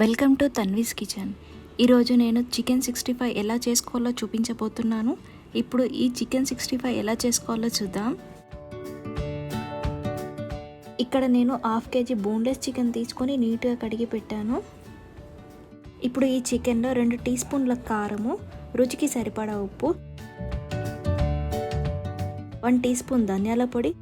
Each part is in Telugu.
Welcome to Tanvi's kitchen. ఈరోజు నేను చికెన్ సిక్స్టీ ఫైవ్ ఎలా చేసుకోవాలో చూపించబోతున్నాను. ఇప్పుడు ఈ చికెన్ సిక్స్టీ ఫైవ్ ఎలా చేసుకోవాలో చూద్దాం. ఇక్కడ నేను హాఫ్ కేజీ బోన్లెస్ చికెన్ తీసుకొని నీట్గా కడిగి పెట్టాను. ఇప్పుడు ఈ చికెన్లో రెండు టీ స్పూన్ల కారము రుచికి సరిపడా ఉప్పు వన్ టీ స్పూన్ ధనియాల పొడి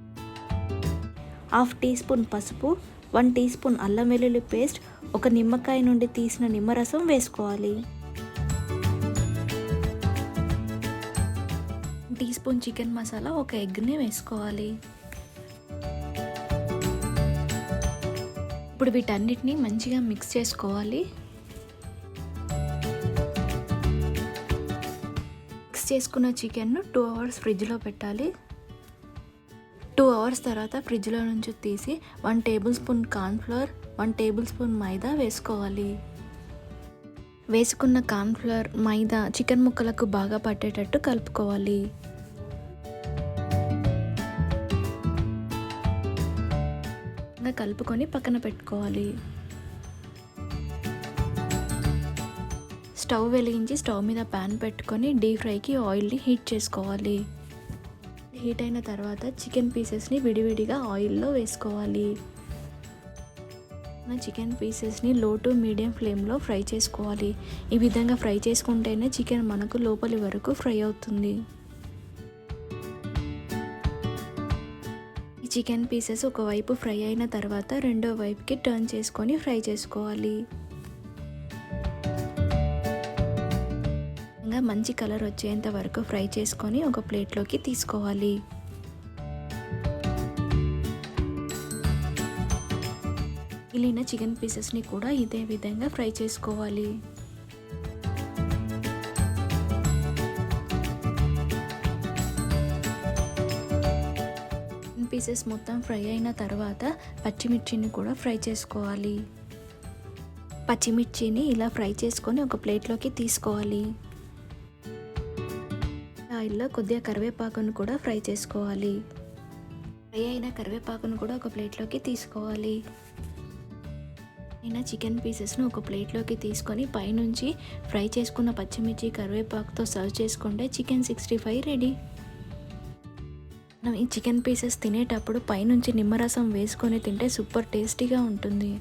హాఫ్ టీ స్పూన్ పసుపు వన్ టీ స్పూన్ అల్లం వెల్లుల్లి పేస్ట్ ఒక నిమ్మకాయ నుండి తీసిన నిమ్మరసం వేసుకోవాలి. టీ స్పూన్ చికెన్ మసాలా ఒక ఎగ్ని వేసుకోవాలి. ఇప్పుడు వీటన్నిటిని మంచిగా మిక్స్ చేసుకోవాలి. మిక్స్ చేసుకున్న చికెన్ను టూ అవర్స్ ఫ్రిడ్జ్లో పెట్టాలి. టూ అవర్స్ తర్వాత ఫ్రిడ్జ్లో నుంచి తీసి one tablespoon cornflour one tablespoon maida వేసుకోవాలి. వేసుకున్న కార్న్ఫ్లవర్ మైదా చికెన్ ముక్కలకు బాగా పట్టేటట్టు కలుపుకోవాలి. కలుపుకొని పక్కన పెట్టుకోవాలి. స్టవ్ వెలిగించి స్టవ్ మీద ప్యాన్ పెట్టుకొని డీప్ ఫ్రైకి ఆయిల్ని హీట్ చేసుకోవాలి. హీట్ అయిన తర్వాత చికెన్ పీసెస్ని విడివిడిగా ఆయిల్లో వేసుకోవాలి. చికెన్ పీసెస్ని లో టు మీడియం ఫ్లేమ్లో ఫ్రై చేసుకోవాలి. ఈ విధంగా ఫ్రై చేసుకుంటేనే చికెన్ మనకు లోపలి వరకు ఫ్రై అవుతుంది. ఈ చికెన్ పీసెస్ ఒకవైపు ఫ్రై అయిన తర్వాత రెండో వైపుకి టర్న్ చేసుకొని ఫ్రై చేసుకోవాలి. విధంగా మంచి కలర్ వచ్చేంత వరకు ఫ్రై చేసుకొని ఒక ప్లేట్లోకి తీసుకోవాలి. మిగిలిన చికెన్ పీసెస్ని కూడా ఇదే విధంగా ఫ్రై చేసుకోవాలి. పీసెస్ మొత్తం ఫ్రై అయిన తర్వాత పచ్చిమిర్చిని కూడా ఫ్రై చేసుకోవాలి. పచ్చిమిర్చిని ఇలా ఫ్రై చేసుకొని ఒక ప్లేట్లోకి తీసుకోవాలి. ఆయిల్లో కొద్దిగా కరివేపాకును కూడా ఫ్రై చేసుకోవాలి. ఫ్రై అయిన కరివేపాకును కూడా ఒక ప్లేట్లోకి తీసుకోవాలి. అయినా చికెన్ పీసెస్ను ఒక ప్లేట్లోకి తీసుకొని పైనుంచి ఫ్రై చేసుకున్న పచ్చిమిర్చి కరివేపాకుతో సర్వ్ చేసుకుంటే చికెన్ సిక్స్టీ ఫైవ్ రెడీ. మనం ఈ చికెన్ పీసెస్ తినేటప్పుడు పైనుంచి నిమ్మరసం వేసుకొని తింటే సూపర్ టేస్టీగా ఉంటుంది.